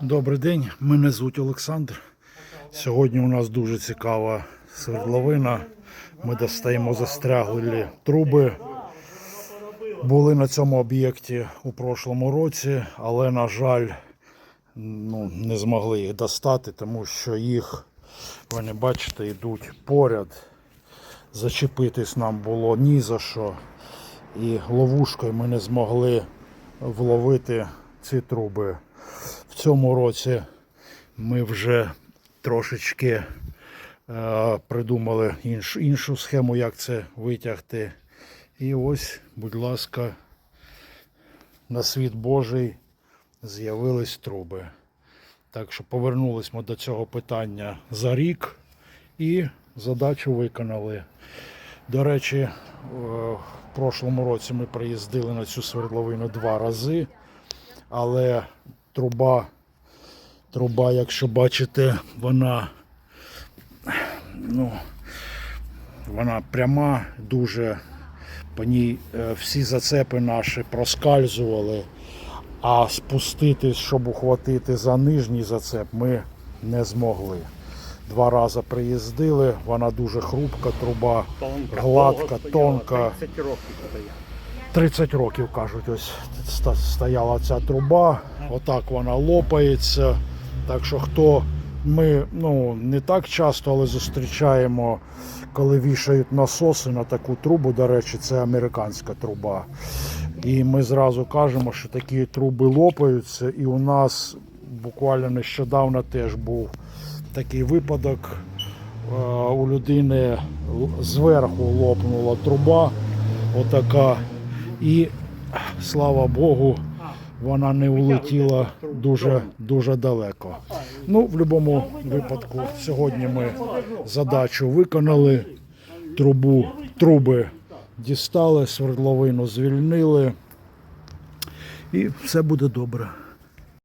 Добрий день, мене звуть Олександр. Сьогодні у нас дуже цікава свердловина. Ми достаємо застряглі труби. Були на цьому об'єкті у прошлому році, але, на жаль, ну, не змогли їх достати, тому що їх, ви не бачите, йдуть поряд. Зачепитись нам було ні за що. І ловушкою ми не змогли вловити ці труби. Цьому році ми вже трошечки е, придумали інш, іншу схему, як це витягти. І ось, будь ласка, на світ Божий з'явились труби. Так що повернулись ми до цього питання за рік і задачу виконали. До речі, е, в прошлому році ми приїздили на цю свердловину два рази, але труба, труба, якщо бачите, вона, ну, вона пряма, дуже по ній е, всі зацепи наші проскальзували, а спуститись, щоб ухватити за нижній зацеп, ми не змогли. Два рази приїздили, вона дуже хрупка, труба гладка, тонка. 30 років стояла. 30 років кажуть, ось стояла ця труба, отак вона лопається. Так що хто ми ну не так часто, але зустрічаємо, коли вішають насоси на таку трубу. До речі, це американська труба. І ми зразу кажемо, що такі труби лопаються. І у нас буквально нещодавно теж був такий випадок. Е, У людини зверху лопнула труба, отака. І слава Богу, вона не улетіла дуже, дуже далеко. Ну, в будь-якому випадку, сьогодні ми задачу виконали, трубу, труби дістали, свердловину звільнили, і все буде добре.